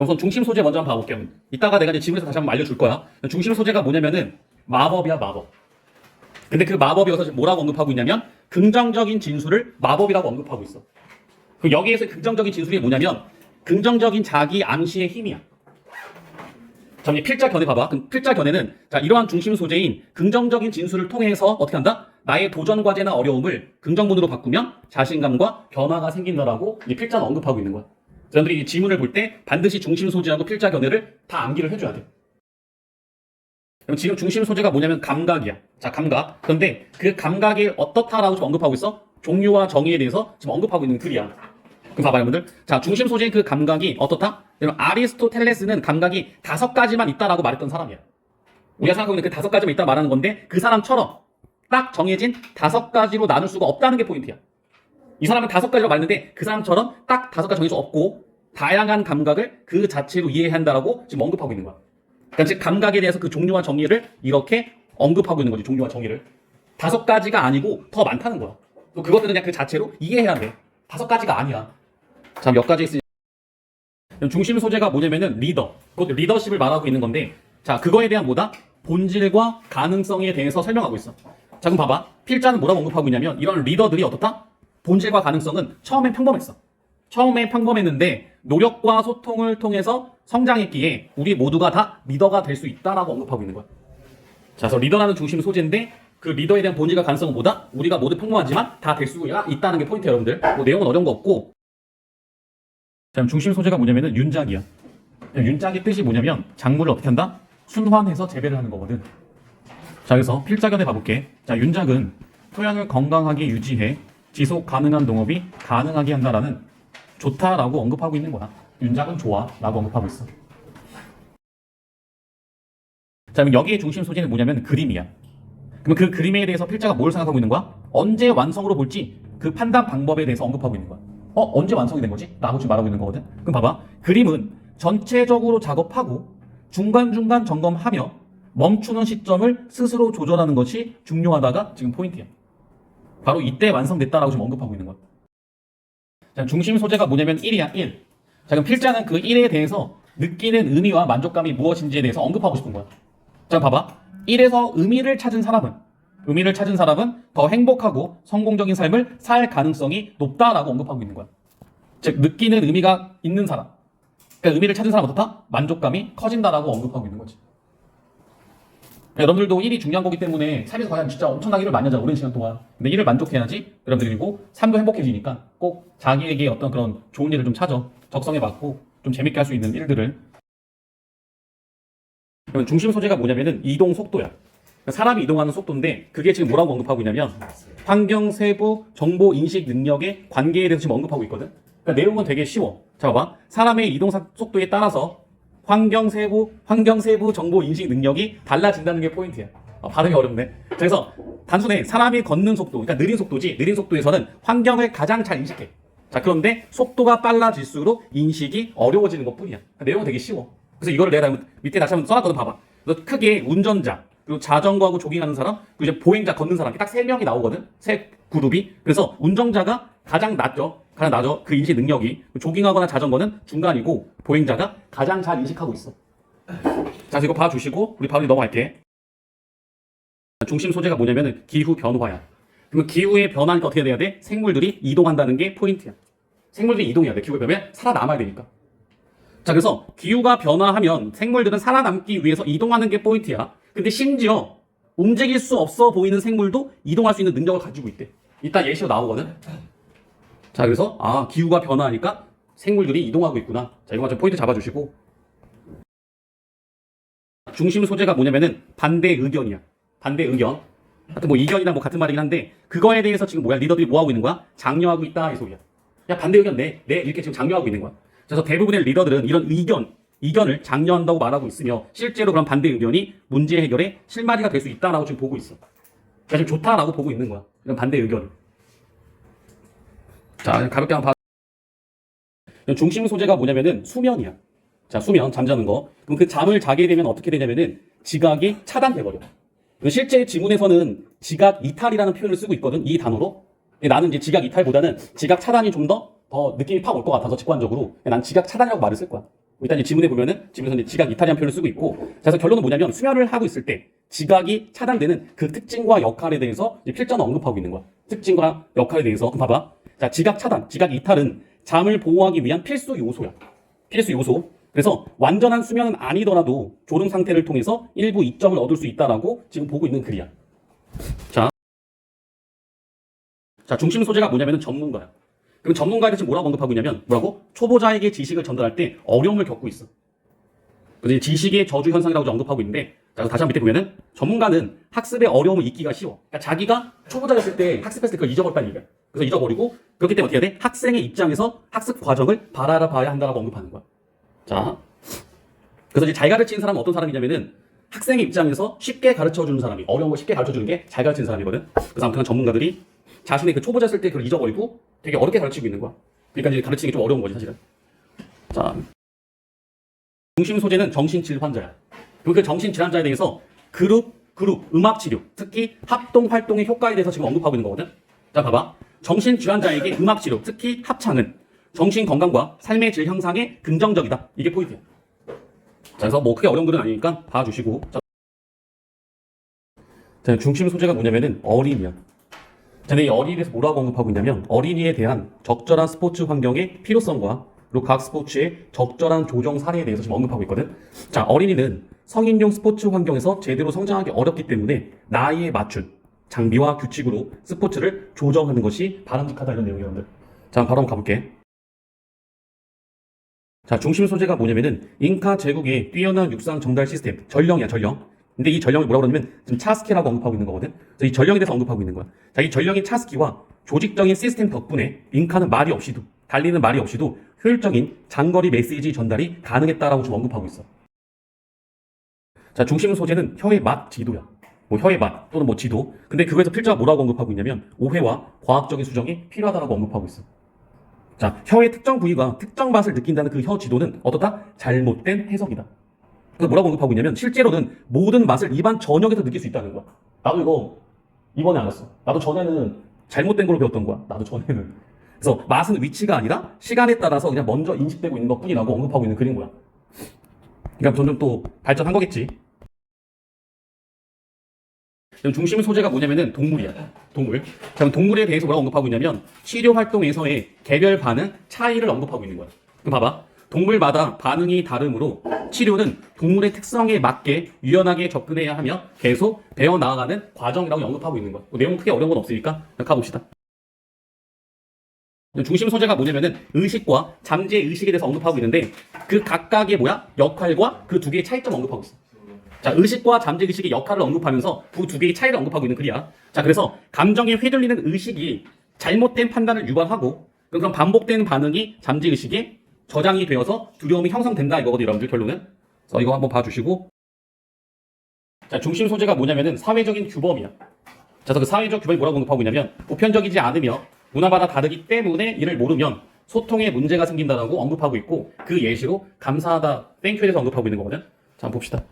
우선 중심 소재 먼저 한번 봐볼게요. 이따가 내가 이제 지문에서 다시 한번 알려줄 거야. 중심 소재가 뭐냐면은 마법이야 마법. 근데 그 마법이 지금 뭐라고 언급하고 있냐면 긍정적인 진술을 마법이라고 언급하고 있어. 그 여기에서 긍정적인 진술이 뭐냐면 긍정적인 자기 암시의 힘이야. 자, 이제 필자 견해 봐봐. 그럼 필자 견해는 자 이러한 중심 소재인 긍정적인 진술을 통해서 어떻게 한다? 나의 도전 과제나 어려움을 긍정문으로 바꾸면 자신감과 변화가 생긴다라고 이 필자는 언급하고 있는 거야. 여러분들이 이 지문을 볼 때 반드시 중심 소재하고 필자 견해를 다 암기를 해줘야 돼. 그럼 지금 중심 소재가 뭐냐면 감각이야. 자, 감각. 그런데 그 감각이 어떻다라고 지금 언급하고 있어? 종류와 정의에 대해서 지금 언급하고 있는 글이야. 그럼 봐봐요, 여러분들. 자, 중심 소재의 그 감각이 어떻다? 여러분, 아리스토텔레스는 감각이 다섯 가지만 있다라고 말했던 사람이야. 우리가 생각하고 있는 그 다섯 가지만 있다 말하는 건데 그 사람처럼 딱 정해진 다섯 가지로 나눌 수가 없다는 게 포인트야. 이 사람은 다섯 가지로 말했는데 그 사람처럼 딱 다섯 가지 정해수 없고 다양한 감각을 그 자체로 이해해야 한다라고 지금 언급하고 있는 거야. 그러니까 즉 감각에 대해서 그 종류와 정의를 이렇게 언급하고 있는 거지 종류와 정의를 다섯 가지가 아니고 더 많다는 거야. 또 그것들은 그냥 그 자체로 이해해야 돼. 다섯 가지가 아니야. 자몇 가지 있으니 중심 소재가 뭐냐면은 리더. 그것도 리더십을 말하고 있는 건데 자 그거에 대한 뭐다? 본질과 가능성에 대해서 설명하고 있어. 자 그럼 봐봐. 필자는 뭐라고 언급하고 있냐면 이런 리더들이 어떻다? 본질과 가능성은 처음엔 평범했어. 처음에 평범했는데 노력과 소통을 통해서 성장했기에 우리 모두가 다 리더가 될 수 있다라고 언급하고 있는 거야. 자, 그래서 리더라는 중심 소재인데 그 리더에 대한 본질과 가능성은 뭐다? 우리가 모두 평범하지만 다 될 수가 있다는 게 포인트예요, 여러분들. 뭐 내용은 어려운 거 없고. 자, 그럼 중심 소재가 뭐냐면은 윤작이야. 윤작의 뜻이 뭐냐면 작물을 어떻게 한다? 순환해서 재배를 하는 거거든. 자, 그래서 필자견에 봐볼게. 자, 윤작은 토양을 건강하게 유지해 지속 가능한 농업이 가능하게 한다라는 좋다라고 언급하고 있는 거야. 윤작은 좋아라고 언급하고 있어. 자, 그럼 여기의 중심 소재는 뭐냐면 그림이야. 그럼 그 그림에 대해서 필자가 뭘 생각하고 있는 거야? 언제 완성으로 볼지 그 판단 방법에 대해서 언급하고 있는 거야. 어, 언제 완성이 된 거지? 라고 지금 말하고 있는 거거든. 그럼 봐봐. 그림은 전체적으로 작업하고 중간중간 점검하며 멈추는 시점을 스스로 조절하는 것이 중요하다가 지금 포인트야. 바로 이때 완성됐다라고 지금 언급하고 있는 거야. 자, 중심 소재가 뭐냐면 1이야, 1. 자, 그럼 필자는 그 1에 대해서 느끼는 의미와 만족감이 무엇인지에 대해서 언급하고 싶은 거야. 자, 봐봐. 1에서 의미를 찾은 사람은, 의미를 찾은 사람은 더 행복하고 성공적인 삶을 살 가능성이 높다라고 언급하고 있는 거야. 즉, 느끼는 의미가 있는 사람. 그러니까 의미를 찾은 사람 어떻다? 만족감이 커진다라고 언급하고 있는 거지. 그러니까 여러분들도 1이 중요한 거기 때문에 삶에서 과연 진짜 엄청나게 일을 많이 하잖아 오랜 시간 동안. 근데 일을 만족해야지 여러분들 그리고 삶도 행복해지니까 꼭 자기에게 어떤 그런 좋은 일을 좀 찾아 적성에 맞고 좀 재밌게 할 수 있는 일들을. 그러면 중심 소재가 뭐냐면은 이동 속도야. 그러니까 사람이 이동하는 속도인데 그게 지금 뭐라고 언급하고 있냐면 환경 세부 정보 인식 능력의 관계에 대해서 지금 언급하고 있거든. 그러니까 내용은 되게 쉬워. 자 봐봐. 사람의 이동 사- 속도에 따라서 환경 세부, 환경 세부 정보 인식 능력이 달라진다는 게 포인트야. 어, 발음이 어렵네. 그래서 단순해 사람이 걷는 속도, 그러니까 느린 속도지. 느린 속도에서는 환경을 가장 잘 인식해. 자 그런데 속도가 빨라질수록 인식이 어려워지는 것 뿐이야. 그러니까 내용은 되게 쉬워. 그래서 이거를 내가 밑에 다시 한번 써놨거든. 봐봐. 그래서 크게 운전자, 그리고 자전거하고 조깅하는 사람, 그리고 이제 보행자 걷는 사람 딱 세 명이 나오거든. 세 그룹이. 그래서 운전자가 가장 낮죠. 가장 낮죠. 그 인식 능력이. 조깅하거나 자전거는 중간이고 보행자가 가장 잘 인식하고 있어. 자, 이거 봐주시고 우리 바로 넘어갈게. 중심 소재가 뭐냐면은 기후 변화야. 그러면 기후의 변화니까 어떻게 돼야 돼? 생물들이 이동한다는 게 포인트야. 생물들이 이동해야 돼. 기후가 변하면 살아남아야 되니까. 자, 그래서 기후가 변화하면 생물들은 살아남기 위해서 이동하는 게 포인트야. 근데 심지어 움직일 수 없어 보이는 생물도 이동할 수 있는 능력을 가지고 있대. 이따 예시로 나오거든. 자, 그래서 아, 기후가 변화하니까 생물들이 이동하고 있구나. 자, 이거 좀 포인트 잡아주시고. 중심 소재가 뭐냐면은 반대 의견이야. 반대 의견. 하여튼 뭐 이견이나 뭐 같은 말이긴 한데 그거에 대해서 지금 뭐야 리더들이 뭐 하고 있는 거야? 장려하고 있다 이 소리야. 야 반대 의견 내, 내 이렇게 지금 장려하고 있는 거야. 그래서 대부분의 리더들은 이런 의견, 이견을 장려한다고 말하고 있으며 실제로 그런 반대 의견이 문제 해결에 실마리가 될 수 있다라고 지금 보고 있어. 그러니까 지금 좋다라고 보고 있는 거야. 이런 반대 의견을. 자 가볍게 한번 봐. 중심 소재가 뭐냐면은 수면이야. 자, 수면, 잠자는 거. 그럼 그 잠을 자게 되면 어떻게 되냐면은 지각이 차단돼버려. 그 실제 지문에서는 지각 이탈이라는 표현을 쓰고 있거든, 이 단어로. 나는 이제 지각 이탈보다는 지각 차단이 좀 더, 더 느낌이 팍 올 것 같아서 직관적으로. 난 지각 차단이라고 말을 쓸 거야. 일단 이제 지문에 보면은 지문에서 이제 지각 이탈이라는 표현을 쓰고 있고 자, 그래서 결론은 뭐냐면 수면을 하고 있을 때 지각이 차단되는 그 특징과 역할에 대해서 필자는 언급하고 있는 거야. 특징과 역할에 대해서 그럼 봐봐. 자, 지각 차단, 지각 이탈은 잠을 보호하기 위한 필수 요소야. 필수 요소. 그래서 완전한 수면은 아니더라도 졸음 상태를 통해서 일부 이점을 얻을 수 있다라고 지금 보고 있는 글이야. 자, 자 중심 소재가 뭐냐면은 전문가야. 그럼 전문가에 대해서 뭐라고 언급하고 있냐면 뭐라고? 초보자에게 지식을 전달할 때 어려움을 겪고 있어. 그래서 이 지식의 저주 현상이라고 언급하고 있는데 자, 다시 한번 밑에 보면은 전문가는 학습에 어려움을 잊기가 쉬워. 그러니까 자기가 초보자였을 때 학습했을 때 그걸 잊어버렸다는 얘기야. 그래서 잊어버리고 그렇기 때문에 어떻게 해야 돼? 학생의 입장에서 학습 과정을 바라봐야 한다라고 언급하는 거야. 자, 그래서 이제 잘 가르치는 사람은 어떤 사람이냐면은 학생의 입장에서 쉽게 가르쳐 주는 사람이 어려운 걸 쉽게 가르쳐 주는 게 잘 가르치는 사람이거든. 그래서 아무튼 전문가들이 자신의 그 초보자였을 때 그걸 잊어버리고 되게 어렵게 가르치고 있는 거야. 그러니까 이제 가르치는 게 좀 어려운 거지 사실은. 자, 중심 소재는 정신질 환자야. 그 정신질환자에 대해서 그룹, 그룹, 음악 치료, 특히 합동 활동의 효과에 대해서 지금 언급하고 있는 거거든. 자, 봐봐. 정신질환자에게 음악 치료, 특히 합창은 정신 건강과 삶의 질 향상에 긍정적이다. 이게 포인트야. 자, 그래서 뭐 크게 어려운 글은 아니니까 봐주시고. 자, 자, 중심 소재가 뭐냐면은 어린이야. 자, 근데 이 어린이에 대해서 뭐라고 언급하고 있냐면 어린이에 대한 적절한 스포츠 환경의 필요성과 각 스포츠의 적절한 조정 사례에 대해서 지금 언급하고 있거든. 자, 어린이는 성인용 스포츠 환경에서 제대로 성장하기 어렵기 때문에 나이에 맞춘 장비와 규칙으로 스포츠를 조정하는 것이 바람직하다 이런 내용이었는데. 자, 바로 한번 가볼게. 자, 중심 소재가 뭐냐면은 잉카 제국의 뛰어난 육상 정달 시스템, 전령이야, 전령. 근데 이 전령을 뭐라고 그러냐면 지금 차스키라고 언급하고 있는 거거든. 그래서 이 전령에 대해서 언급하고 있는 거야. 자, 이 전령의 차스키와 조직적인 시스템 덕분에 잉카는 말이 없이도 달리는 말이 없이도 효율적인 장거리 메시지 전달이 가능했다라고 지금 언급하고 있어. 자, 중심 소재는 혀의 맛 지도야. 뭐 혀의 맛 또는 뭐 지도. 근데 그거에서 필자가 뭐라고 언급하고 있냐면 오해와 과학적인 수정이 필요하다라고 언급하고 있어. 자, 혀의 특정 부위가 특정 맛을 느낀다는 그 혀 지도는 어떻다? 잘못된 해석이다. 그래서 뭐라고 언급하고 있냐면 실제로는 모든 맛을 입안 전역에서 느낄 수 있다는 거야. 나도 이거 이번에 알았어. 나도 전에는 잘못된 걸로 배웠던 거야. 나도 전에는. 그래서 맛은 위치가 아니라 시간에 따라서 그냥 먼저 인식되고 있는 것 뿐이라고 언급하고 있는 글인 거야. 그러니까 점점 또 발전한 거겠지. 중심 소재가 뭐냐면은 동물이야. 동물. 자, 그럼 동물에 대해서 뭐라고 언급하고 있냐면 치료 활동에서의 개별 반응 차이를 언급하고 있는 거야. 그럼 봐봐. 동물마다 반응이 다르므로 치료는 동물의 특성에 맞게 유연하게 접근해야 하며 계속 배워 나아가는 과정이라고 언급하고 있는 거야. 뭐 내용 크게 어려운 건 없으니까 가봅시다. 중심 소재가 뭐냐면은 의식과 잠재 의식에 대해서 언급하고 있는데 그 각각의 뭐야 역할과 그 두 개의 차이점 언급하고 있어. 자 의식과 잠재 의식의 역할을 언급하면서 그 두 개의 차이를 언급하고 있는 글이야. 자 그래서 감정에 휘둘리는 의식이 잘못된 판단을 유발하고 그럼 반복되는 반응이 잠재 의식에 저장이 되어서 두려움이 형성된다 이거거든요, 여러분들 결론은. 그래서 이거 한번 봐주시고. 자 중심 소재가 뭐냐면은 사회적인 규범이야. 자, 그래서 그 사회적 규범이 뭐라고 언급하고 있냐면 보편적이지 않으며 문화마다 다르기 때문에 이를 모르면 소통에 문제가 생긴다라고 언급하고 있고 그 예시로 감사하다 땡큐에 대해서 언급하고 있는 거거든. 자, 한번 봅시다.